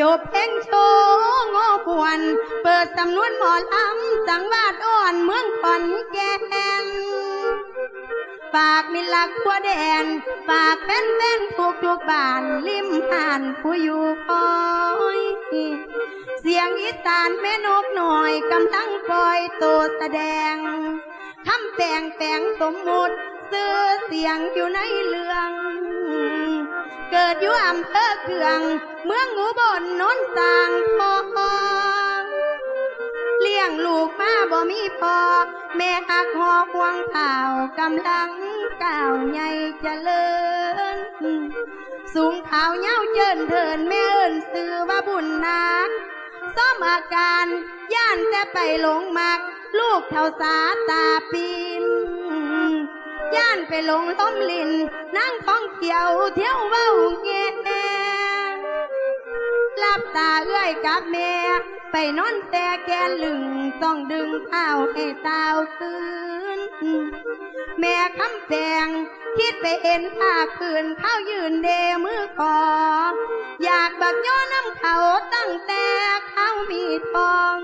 จบเพลงโชว์งอปวน เปิดสำนวนหมอลำสังวาดอ่อนเมืองขอนแก่นฝากมิลักขัวแดน ฝากแฟนแฟนทุกทุกบ้านริมผ่านผู้อยู่คอย เสียงอีสานแม่นกหน่อยกำลังปล่อยตัวแสดงคำแปลงแปลงสมมุติ ซื้อเสียงอยู่ในเรื่อง เกิดอยู่อำเภอเคือง เมืองอุบลโนนสางทองเลี้ยงลูกมาบ่มีพอ แม่หักหอควงเข่ากำลังก้าวใหญ่เจริญ สูงขาวเย้าเจินเทินแม่เอินซื้อว่าบุญนักซ่อมอาการ ย่านแต่ไปหลงมัก ลูกเท่าสาตาปีน ย่านไปหลงล้มลินนั่งท้องเขียวเที่ยวเว้าเงี้ยลับตาเอื้อยกับแม่ ไปนอนแต่แกลึงต้องดึงเท้าให้เต้าคืนแม่คำแพงคิดไปเอ็นภาคคืนเข้ายืนเดมือขออยากบักย่อน้ำเขาตั้งแต่เขามีทอง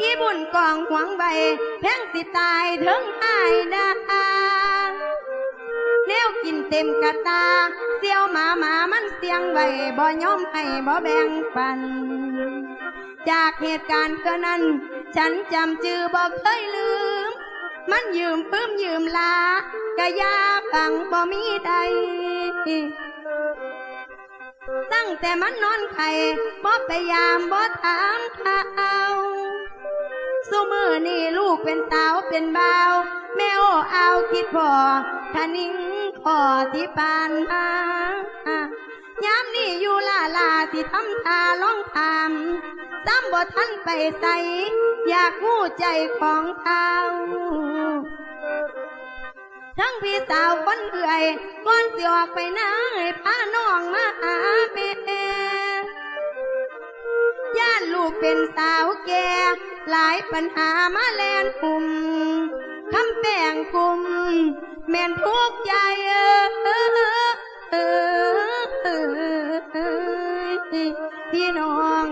อีบุญกองหวงไว้แพงสิตายถึงอายดาแนวกินเต็มกระตา เสียวหมาหมามันเสียงไว้บ่ยอมให้บ่แบ่งปัน จากเหตุการณ์กินนั้น ฉันจำจือบ่เคยลืม มันยืมปื้มยืมลากะยาฟังบ่มีใดตั้งแต่มันนอนไข่บ่พยายามบ่ถามข่าว สุมือนี่ลูกเป็นสาเป็นเบาแม่โอเอาคิดพอทานิ่งขอที่ปานมายามนี่อยู่ลาลาสิทำตาร้องทำซ้ำบ่ทันไปใสอยากหู้ใจของเขาทั้งพี่สาวคนเอื่อยก่อนสิออกไปนาให้พา เป็นสาวแก่หลายปัญหามาแลนปุ่มคำแป้งกุมแม่นทุกใจเออเออเออเออพี่น้อง